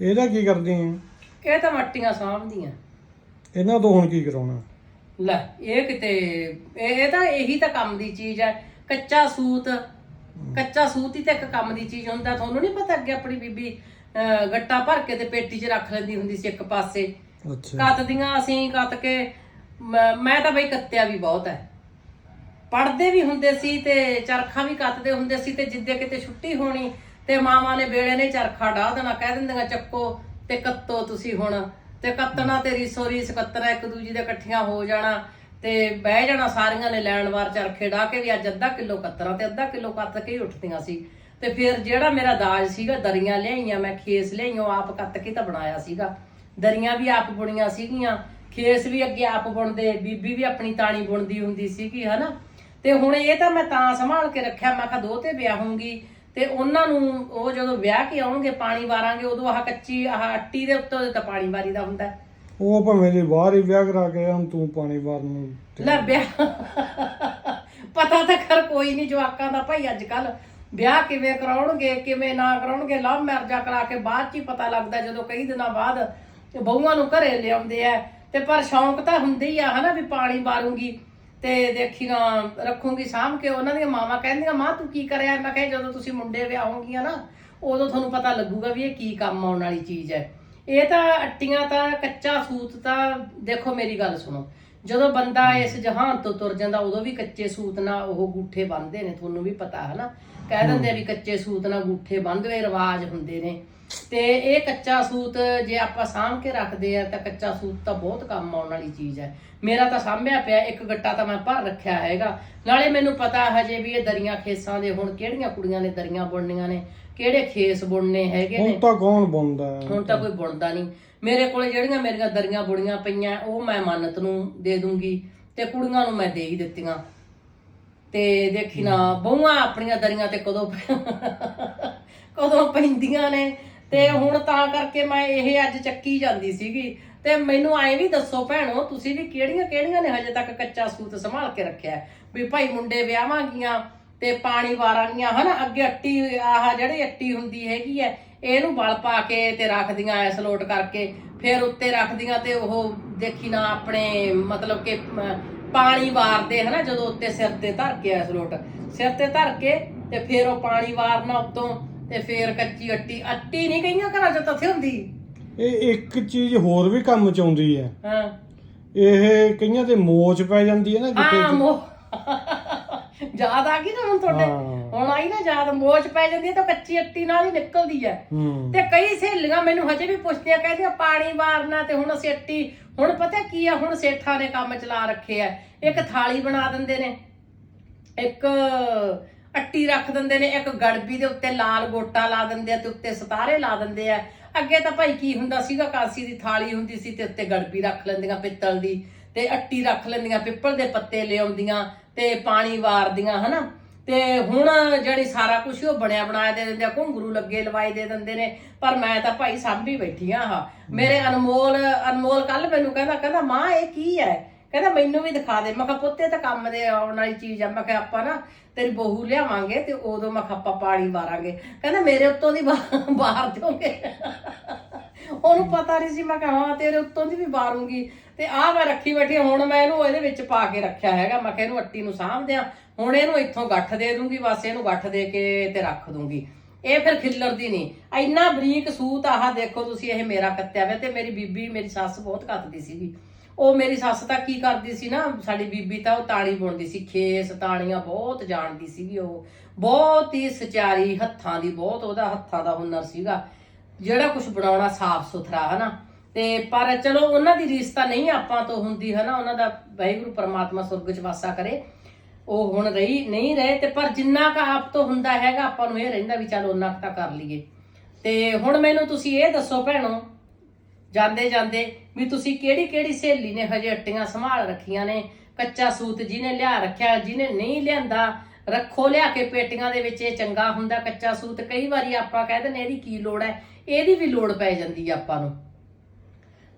ਇਹਦਾ ਕੀ ਕਰਦੀ ਹੈ ਇਹ ਤਾਂ ਮੱਟੀਆਂ ਸਾਂਭਦੀਆਂ। ਇਹਨਾਂ ਤੋਂ ਹੁਣ ਕੀ ਕਰਾਉਣਾ? ਲੈ ਇਹ ਕਿਤੇ ਇਹ ਇਹ ਤਾਂ ਇਹੀ ਤਾਂ ਕੰਮ ਦੀ ਚੀਜ਼ ਹੈ। ਕੱਚਾ ਸੂਤ ਕੱਚਾ ਸੂਤ ਹੀ ਤਾਂ ਇੱਕ ਕੰਮ ਦੀ ਚੀਜ਼ ਹੁੰਦਾ। ਤੁਹਾਨੂੰ ਨਹੀਂ ਪਤਾ ਅੱਗੇ ਆਪਣੀ ਬੀਬੀ ਅਹ, ਗੱਟਾ ਭਰ ਕੇ ਤੇ ਪੇਟੀ 'ਚ ਰੱਖ ਲੈਂਦੀ ਹੁੰਦੀ ਸੀ ਇੱਕ ਪਾਸੇ। ਅੱਛਾ। ਕੱਤਦੀਆਂ ਅਸੀਂ ਕੱਤ ਕੇ ਮ- ਮੈਂ ਤਾਂ ਬਈ ਕੱਤਿਆ ਵੀ ਬਹੁਤ ਹੈ। ਪੜਦੇ ਵੀ ਹੁੰਦੇ ਸੀ ਤੇ ਚਰਖਾ ਵੀ ਕੱਤਦੇ ਹੁੰਦੇ ਸੀ ਤੇ ਜਿੱਦੇ ਕਿਤੇ ਛੁੱਟੀ ਹੋਣੀ ਤੇ ਮਾਵਾਂ ਨੇ ਵੇਲੇ ਨੇ ਚਰਖਾ ਢਾ ਦੇਣਾ, ਕਹਿ ਦਿੰਦੀਆਂ, ਚੱਕੋ ਤੇ ਕੱਤੋ ਤੁਸੀਂ ਹੁਣ। ਤੇ ਕੱਤਣਾ ਤੇ ਰੀਸੋ ਰੀਸ ਕੱਤਣਾ ਇੱਕ ਦੂਜੀ ਦੇ ਇਕੱਠੀਆਂ ਹੋ ਜਾਣਾ ਤੇ ਬਹਿ ਜਾਣਾ, ਸਾਰੀਆਂ ਨੇ ਲੈਣ ਵਾਰ ਚਰਖੇ ਢਾ ਕੇ ਵੀ ਅੱਜ ਅੱਧਾ ਕਿਲੋ ਕੱਤਣਾ ਤੇ ਅੱਧਾ ਕਿਲੋ ਕੱਤ ਕੇ ਹੀ ਉੱਠਦੀਆਂ ਸੀ। ਤੇ ਫਿਰ ਜਿਹੜਾ ਮੇਰਾ ਦਾਜ ਸੀਗਾ, ਦਰੀਆਂ ਲਿਆਈਆਂ, ਮੈਂ ਖੇਸ ਲਿਆਈਆਂ, ਉਹ ਆਪ ਕੱਤ ਕੇ ਤਾਂ ਬਣਾਇਆ ਸੀਗਾ। ਦਰੀਆਂ ਵੀ ਆਪ ਬੁਣੀਆਂ ਸੀਗੀਆਂ, ਖੇਸ ਵੀ ਅੱਗੇ ਆਪ ਬੁਣਦੇ, ਬੀਬੀ ਵੀ ਆਪਣੀ ਤਾਣੀ ਬੁਣਦੀ ਹੁੰਦੀ ਸੀਗੀ, ਹਨਾ? ਤੇ ਹੁਣ ਇਹ ਤਾਂ ਮੈਂ ਤਾਂ ਸੰਭਾਲ ਕੇ ਰੱਖਿਆ, ਮੈਂ ਕਿਹਾ ਦੋ ਤੇ ਵਿਆਹੂੰਗੀ। ਤੇ ਉਹਨਾਂ ਨੂੰ ਉਹ ਜਦੋਂ ਵਿਆਹ ਕੇ ਆਉਣਗੇ ਪਾਣੀ ਵਾਰਾਂਗੇ ਉਦੋਂ ਆਹ ਕੱਚੀ ਆਹ ਅੱਟੀ ਦੇ ਉੱਤੇ ਤਾਂ ਪਾਣੀ ਵਾਰੀ ਦਾ ਹੁੰਦਾ। ਹੈ। ਉਹ ਭਾਵੇਂ ਜੇ ਬਾਹਰ ਹੀ ਵਿਆਹ ਕਰਾ ਕੇ ਹੁਣ ਤੂੰ ਪਾਣੀ ਵਾਰਨ ਨੂੰ ਲੈ ਵਿਆਹ ਪਤਾ ਤਾਂ ਕਰ ਕੋਈ ਨਹੀਂ ਜਵਾਕਾਂ ਦਾ ਭਾਈ ਅੱਜ ਕੱਲ ਵਿਆਹ ਕਿਵੇਂ ਕਰਾਉਣਗੇ ਕਿਵੇਂ ਨਾ ਕਰਾਉਣਗੇ ਲਵ ਮੈਰਜਾ ਕਰਾ ਕੇ ਬਾਅਦ ਚ ਹੀ ਪਤਾ ਲੱਗਦਾ ਜਦੋਂ ਕਈ ਦਿਨਾਂ ਬਾਅਦ ਬਹੂਆਂ ਨੂੰ ਘਰੇ ਲਿਆਉਂਦੇ ਆ। ਤੇ ਪਰ ਸ਼ੌਂਕ ਤਾਂ ਹੁੰਦੇ ਹੀ ਆ ਹਨਾ ਵੀ ਪਾਣੀ ਵਾਰੂੰਗੀ। ਤੇ ਦੇਖੀ ਨਾ ਰੱਖੂੰਗੀ ਸਾਂਭ ਕੇ ਉਹਨਾਂ ਦੀਆਂ ਮਾਵਾਂ ਕਹਿੰਦੀਆਂ ਮਾਂ ਤੂੰ ਕੀ ਕਰਿਆ? ਮੈਂ ਕਿਹਾ ਜਦੋਂ ਤੁਸੀਂ ਮੁੰਡੇ ਵਿਆਹੋਗੀਆਂ ਨਾ ਉਦੋਂ ਤੁਹਾਨੂੰ ਪਤਾ ਲੱਗੂਗਾ ਵੀ ਇਹ ਕੀ ਕੰਮ ਆਉਣ ਵਾਲੀ ਚੀਜ਼ ਹੈ। ਇਹ ਤਾਂ ਅੱਟੀਆਂ ਤਾਂ ਕੱਚਾ ਸੂਤ ਤਾਂ ਦੇਖੋ ਮੇਰੀ ਗੱਲ ਸੁਣੋ। ਜਦੋਂ ਬੰਦਾ ਇਸ ਜਹਾਨ ਤੋਂ ਤੁਰ ਜਾਂਦਾ ਉਦੋਂ ਵੀ ਕੱਚੇ ਸੂਤ ਨਾਲ ਉਹ ਗੂਠੇ ਬੰਨਦੇ ਨੇ ਤੁਹਾਨੂੰ ਵੀ ਪਤਾ ਹੈ ਨਾ। ਕਹਿ ਦਿੰਦੇ ਆ ਵੀ ਕੱਚੇ ਸੂਤ ਨਾਲ ਗੂਠੇ ਬੰਨ੍ਹਦੇ ਰਿਵਾਜ ਹੁੰਦੇ ਨੇ। ਤੇ ਇਹ ਕੱਚਾ ਸੂਤ ਜੇ ਆਪਾਂ ਸਾਂਭ ਕੇ ਰੱਖਦੇ ਆ ਤਾਂ ਕੱਚਾ ਸੂਤ ਤਾਂ ਬਹੁਤ ਕੰਮ ਆਉਣ ਵਾਲੀ ਚੀਜ਼ ਹੈ। ਮੇਰਾ ਤਾਂ ਸਾਂਭਿਆ ਪਿਆ ਇੱਕ ਗੱਟਾ ਤਾਂ ਮੈਂ ਭਰ ਰੱਖਿਆ ਹੈਗਾ। ਨਾਲੇ ਮੈਨੂੰ ਪਤਾ ਹਜੇ ਵੀ ਇਹ ਦਰੀਆਂ ਖੇਸਾਂ ਦੇ ਹੁਣ ਕਿਹੜੀਆਂ ਕੁੜੀਆਂ ਨੇ ਦਰੀਆਂ ਬੁਣਨੀਆਂ ਨੇ ਕਿਹੜੇ ਖੇਸ ਬੁਣਨੇ ਹੈਗੇ ਨੇ। ਹੁਣ ਤਾਂ ਕੌਣ ਬੁਣਦਾ? ਹੁਣ ਤਾਂ ਕੋਈ ਬੁਣਦਾ ਨਹੀਂ। ਮੇਰੇ ਕੋਲੇ ਜਿਹੜੀਆਂ ਮੇਰੀਆਂ ਦਰੀਆਂ ਬੁਣੀਆਂ ਪਈਆਂ ਉਹ ਮੈਂ ਮੰਨਤ ਨੂੰ ਦੇ ਦੂੰਗੀ ਤੇ ਕੁੜੀਆਂ ਨੂੰ ਮੈਂ ਦੇ ਹੀ ਦਿੱਤੀਆਂ। ਤੇ ਦੇਖੀ ਨਾ ਬਹੂਆਂ ਆਪਣੀਆਂ ਦਰੀਆਂ ਤੇ ਕਦੋਂ ਕਦੋਂ ਪੈਂਦੀਆਂ ਨੇ? ਤੇ ਹੁਣ ਤਾਂ ਕਰਕੇ ਮੈਂ ਇਹ ਅੱਜ ਚੱਕੀ ਜਾਂਦੀ ਸੀਗੀ। ਤੇ ਮੈਨੂੰ ਐਂ ਵੀ ਦੱਸੋ ਭੈਣੋ, ਤੁਸੀਂ ਵੀ ਕਿਹੜੀਆਂ ਕਿਹੜੀਆਂ ਨੇ ਹਜੇ ਤੱਕ ਕੱਚਾ ਸੂਤ ਸੰਭਾਲ ਕੇ ਰੱਖਿਆ ਵੀ ਭਾਈ ਮੁੰਡੇ ਵਿਆਹਾਂਗੀਆਂ ਤੇ ਪਾਣੀ ਵਾਰਾਂਗੀਆਂ ਹਨਾ? ਅੱਗੇ ਅੱਟੀ, ਆਹ ਜਿਹੜੀ ਅੱਟੀ ਹੁੰਦੀ ਹੈਗੀ ਐ ਇਹਨੂੰ ਬਲ ਪਾ ਕੇ ਤੇ ਰੱਖਦੀਆਂ ਐਸ ਲੋਟ ਕਰਕੇ। ਫਿਰ ਉੱਤੇ ਰੱਖਦੀਆਂ ਤੇ ਉਹ ਦੇਖੀ ਨਾ ਆਪਣੇ, ਮਤਲਬ ਕਿ ਪਾਣੀ ਵਾਰਦੇ, ਹਨਾ? ਜਦੋਂ ਉੱਤੇ ਸਿਰ ਤੇ ਧਰ ਕੇ ਐਸ ਲੋਟ। ਸਿਰ ਤੇ ਧਰ ਕੇ ਤੇ ਫਿਰ ਉਹ ਪਾਣੀ ਵਾਰਨਾ ਉੱਤੋਂ ਤੇ ਫਿਰ ਕੱਚੀ ਅੱਟੀ ਅੱਟੀ ਨਹੀਂ ਕਈਆਂ ਘਰਾਂ 'ਚ ਤਥੇ ਹੁੰਦੀ। ਇਹ ਇੱਕ ਚੀਜ਼ ਹੋਰ ਵੀ ਕੰਮ ਚ ਆਉਂਦੀ ਹੈ। ਹਾਂ। ਇਹ ਕਈਆਂ ਤੇ ਮੋਚ ਪੈ ਜਾਂਦੀ ਹੈ ਨਾ ਹਾਂ ਜਿੱਥੇ ਮੋ ਯਾਦ ਆ ਗਈ ਨਾ ਹੁਣ ਤੁਹਾਡੇ। ਹਾਂ। ਹੁਣ ਆਈ ਨਾ ਯਾਦ ਮੋਚ ਪੈ ਜਾਂਦੀ ਹੈ ਤਾਂ ਕੱਚੀ ਅੱਟੀ ਨਾਲ ਹੀ ਨਿਕਲਦੀ ਹੈ। ਹੂੰ। ਤੇ ਕਈ ਸਹੇਲੀਆਂ ਮੈਨੂੰ ਹਜੇ ਵੀ ਪੁੱਛਦੀਆਂ ਕਹਿੰਦੀਆਂ ਪਾਣੀ ਮਾਰਨਾ ਤੇ ਹੁਣ ਅਸੀਂ ਅੱਟੀ ਹੁਣ ਪਤਾ ਕੀ ਆ ਹੁਣ ਸੇਠਾਂ ਨੇ ਕੰਮ ਚਲਾ ਰੱਖੇ ਆ। ਇੱਕ ਥਾਲੀ ਬਣਾ ਦਿੰਦੇ ਨੇ ਇੱਕ ਅੱਟੀ ਰੱਖ ਦਿੰਦੇ ਨੇ, ਇੱਕ ਗੜਬੀ ਦੇ ਉੱਤੇ ਲਾਲ ਗੋਟਾ ਲਾ ਦਿੰਦੇ ਆ ਤੇ ਉੱਤੇ ਸਤਾਰੇ ਲਾ ਦਿੰਦੇ ਆ। ਅੱਗੇ ਤਾਂ ਭਾਈ ਕੀ ਹੁੰਦਾ ਸੀਗਾ, ਕਾਂਸੀ ਦੀ ਥਾਲੀ ਹੁੰਦੀ ਸੀ ਤੇ ਉੱਤੇ ਗੜਬੀ ਰੱਖ ਲੈਂਦੀਆਂ ਪਿੱਤਲ ਦੀ ਤੇ ਅੱਟੀ ਰੱਖ ਲੈਂਦੀਆਂ, ਪਿੱਪਲ ਦੇ ਪੱਤੇ ਲਿਆਉਂਦੀਆਂ ਤੇ ਪਾਣੀ ਵਾਰਦੀਆਂ, ਹਨਾ? ਤੇ ਹੁਣ ਜਿਹੜੀ ਸਾਰਾ ਕੁਝ ਉਹ ਬਣਿਆ ਬਣਾਇਆ ਦੇ ਦਿੰਦੇ ਆ, ਘੁੰਗਰੂ ਲੱਗੇ ਲਵਾਈ ਦੇ ਦਿੰਦੇ ਨੇ, ਪਰ ਮੈਂ ਤਾਂ ਭਾਈ ਸਾਂਭੀ ਬੈਠੀ ਆ ਮੇਰੇ ਅਨਮੋਲ ਅਨਮੋਲ ਕੱਲ ਮੈਨੂੰ ਕਹਿੰਦਾ ਕਹਿੰਦਾ, ਮਾਂ, ਇਹ ਕੀ ਹੈ? ਕਹਿੰਦਾ ਮੈਨੂੰ ਵੀ ਦਿਖਾ ਦੇ। ਮੈਂ ਕਿਹਾ, ਪੁੱਤੇ ਤਾਂ ਕੰਮ ਦੇ ਆਉਣ ਵਾਲੀ ਚੀਜ਼ ਆ। ਮੈਂ ਕਿਹਾ, ਆਪਾਂ ਨਾ ਤੇਰੀ ਬਹੂ ਲਿਆਵਾਂਗੇ ਤੇ ਉਦੋਂ ਮੈਂ ਕਿਹਾ, ਆਪਾਂ ਪਾਣੀ ਵਾਰਾਂਗੇ। ਕਹਿੰਦਾ, ਮੇਰੇ ਉੱਤੋਂ ਦੀ ਬਾਹਰ ਦਿਓਗੇ ਉਹਨੂੰ ਪਤਾ ਨਹੀਂ ਸੀ। ਮੈਂ ਕਿਹਾ, ਹਾਂ, ਤੇਰੇ ਉੱਤੋਂ ਦੀ ਵੀ ਬਾਰੂੰਗੀ ਤੇ ਆਹ ਮੈਂ ਰੱਖੀ ਬੈਠੀ ਹੁਣ ਮੈਂ ਇਹਨੂੰ ਇਹਦੇ ਵਿੱਚ ਪਾ ਕੇ ਰੱਖਿਆ ਹੈਗਾ। ਮੈਂ ਕਿਹਾ, ਇਹਨੂੰ ਅੱਟੀ ਨੂੰ ਸਾਂਭਦਿਆਂ ਹੁਣ ਇਹਨੂੰ ਇੱਥੋਂ ਗੱਠ ਦੇ ਦੂੰਗੀ। ਬਸ ਇਹਨੂੰ ਗੱਠ ਦੇ ਕੇ ਤੇ ਰੱਖ ਦੂੰਗੀ। ਇਹ ਫਿਰ ਖਿੱਲਰਦੀ ਨਹੀਂ। ਇੰਨਾ ਬਰੀਕ ਸੂਤ ਆਹ ਦੇਖੋ ਤੁਸੀਂ, ਇਹ ਮੇਰਾ ਕੱਤਿਆ ਵੇ ਤੇ ਮੇਰੀ ਬੀਬੀ, ਮੇਰੀ ਸੱਸ ਬਹੁਤ ਕੱਤਦੀ ਸੀਗੀ। ਉਹ ਮੇਰੀ ਸੱਸ ਤਾਂ ਕੀ ਕਰਦੀ ਸੀ ਨਾ, ਸਾਡੀ ਬੀਬੀ ਤਾਂ ਉਹ ਤਾਣੀ ਬੁਣਦੀ ਸੀ, ਖੇਸ ਤਾਣੀਆਂ ਬਹੁਤ ਜਾਣਦੀ ਸੀਗੀ ਉਹ। ਬਹੁਤ ਹੀ ਸਚਾਰੀ ਹੱਥਾਂ ਦੀ, ਬਹੁਤ ਉਹਦਾ ਹੱਥਾਂ ਦਾ ਹੁਨਰ ਸੀਗਾ। ਜਿਹੜਾ ਕੁਝ ਬਣਾਉਣਾ ਸਾਫ਼ ਸੁਥਰਾ, ਹਨਾ। ਤੇ ਪਰ ਚਲੋ, ਉਹਨਾਂ ਦੀ ਰੀਸ ਤਾਂ ਨਹੀਂ ਆਪਾਂ ਤੋਂ ਹੁੰਦੀ, ਹਨਾ। ਉਹਨਾਂ ਦਾ ਵਾਹਿਗੁਰੂ ਪਰਮਾਤਮਾ ਸੁਰਗ 'ਚ ਵਾਸਾ ਕਰੇ। ਉਹ ਹੁਣ ਰਹੀ, ਨਹੀਂ ਰਹੇ, ਤੇ ਪਰ ਜਿੰਨਾ ਕ ਆਪ ਤੋਂ ਹੁੰਦਾ ਹੈਗਾ, ਆਪਾਂ ਨੂੰ ਇਹ ਰਹਿੰਦਾ ਵੀ ਚਲ ਉਹਨਾਂ ਕੁ ਤਾਂ ਕਰ ਲਈਏ। ਤੇ ਹੁਣ ਮੈਨੂੰ ਤੁਸੀਂ ਇਹ ਦੱਸੋ ਭੈਣੋ ਜਾਂਦੇ ਜਾਂਦੇ ਵੀ ਤੁਸੀਂ ਕਿਹੜੀ ਕਿਹੜੀ ਸਹੇਲੀ ਨੇ ਹਜੇ ਅੱਟੀਆਂ ਸੰਭਾਲ ਰੱਖੀਆਂ ਨੇ? ਕੱਚਾ ਸੂਤ ਜਿਹਨੇ ਲਿਆ ਰੱਖਿਆ, ਜਿਹਨੇ ਨਹੀਂ ਲਿਆਂਦਾ, ਰੱਖੋ ਲਿਆ ਕੇ ਪੇਟੀਆਂ ਦੇ ਵਿੱਚ, ਇਹ ਚੰਗਾ ਹੁੰਦਾ ਕੱਚਾ ਸੂਤ। ਕਈ ਵਾਰੀ ਆਪਾਂ ਕਹਿ ਦਿੰਦੇ ਇਹਦੀ ਕੀ ਲੋੜ ਹੈ? ਇਹਦੀ ਵੀ ਲੋੜ ਪੈ ਜਾਂਦੀ ਆ ਆਪਾਂ ਨੂੰ।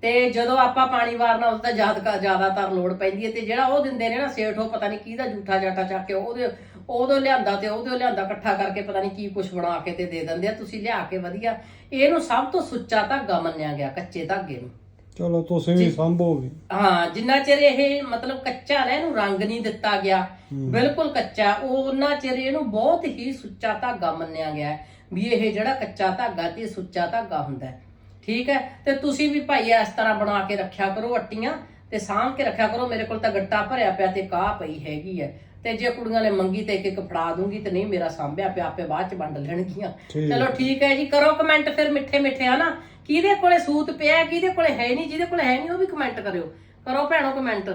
ਤੇ ਜਦੋਂ ਆਪਾਂ ਪਾਣੀ ਵਾਰਨਾ ਉਸ ਦਾ ਜ਼ਿਆਦਾ ਜ਼ਿਆਦਾਤਰ ਲੋੜ ਪੈਂਦੀ ਹੈ ਤੇ ਜਿਹੜਾ ਉਹ ਦਿੰਦੇ ਨੇ ਨਾ, ਸੇਠ, ਉਹ ਪਤਾ ਨਹੀਂ ਕਿਹਦਾ ਝੂਠਾ ਜਾਟਾ ਚੱਕ ਕੇ ਉਹਦੇ ਉਦੋਂ ਲਿਆਂਦਾ ਤੇ ਉਦੋਂ ਲਿਆਂਦਾ ਇਕੱਠਾ ਕਰਕੇ ਪਤਾ ਨਹੀਂ ਕੀ ਕੁਝ ਬਣਾ ਕੇ ਤੇ ਦੇ ਦਿੰਦੇ ਆ ਤੁਸੀਂ ਲਿਆ ਕੇ ਵਧੀਆ। ਇਹਨੂੰ ਸਭ ਤੋਂ ਸੁੱਚਾ ਧਾਗਾ ਮੰਨਿਆ ਗਿਆ ਕੱਚੇ ਧਾਗੇ ਨੂੰ। ਚਲੋ ਤੁਸੀਂ ਵੀ ਸੰਭੋਗੇ ਹਾਂ ਜਿੰਨਾ ਚਿਰ ਇਹ ਮਤਲਬ ਕੱਚਾ ਨਾ ਇਹਨੂੰ ਰੰਗ ਨਹੀਂ ਦਿੱਤਾ ਗਿਆ ਬਿਲਕੁਲ ਕੱਚਾ ਉਹ ਉਹਨਾਂ ਚਿਰ ਇਹਨੂੰ ਬਹੁਤ ਹੀ ਸੁੱਚਾ ਧਾਗਾ ਮੰਨਿਆ ਗਿਆ ਹੈ ਵੀ ਇਹ ਜਿਹੜਾ ਕੱਚਾ ਧਾਗਾ ਤੇ ਸੁੱਚਾ ਧਾਗਾ ਹੁੰਦਾ ਹੈ। ਠੀਕ ਹੈ? ਤੇ ਤੁਸੀਂ ਵੀ ਭਾਈ ਇਸ ਤਰ੍ਹਾਂ ਬਣਾ ਕੇ ਰੱਖਿਆ ਕਰੋ ਅੱਟੀਆਂ ਤੇ ਸਾਂਭ ਕੇ ਰੱਖਿਆ ਕਰੋ ਮੇਰੇ ਕੋਲ ਤਾਂ ਗੱਟਾ ਭਰਿਆ ਪਿਆ ਤੇ ਕਾਹ ਪਈ ਹੈਗੀ ਹੈ। ਤੇ ਜੇ ਕੁੜੀਆਂ ਨੇ ਮੰਗੀ ਤੇ ਇੱਕ ਇੱਕ ਫੜਾ ਦੂੰਗੀ ਤੇ ਨਹੀਂ ਮੇਰਾ ਸਾਂਭਿਆ ਪਿਆ ਆਪੇ ਬਾਅਦ ਚ ਵੰਡ ਲੈਣਗੀਆਂ। ਚਲੋ ਠੀਕ ਹੈ ਜੀ ਕਰੋ ਕਮੈਂਟ ਫਿਰ ਮਿੱਠੇ ਮਿੱਠੇ ਹਨਾ? ਕਿਹਦੇ ਕੋਲੇ ਸੂਤ ਪਿਆ ਕਿਹਦੇ ਕੋਲੇ ਹੈ ਨਹੀਂ ਜਿਹਦੇ ਕੋਲੇ ਹੈ ਨਹੀਂ ਉਹ ਵੀ ਕਮੈਂਟ ਕਰਿਓ। ਕਰੋ ਭੈਣੋ ਕਮੈਂਟ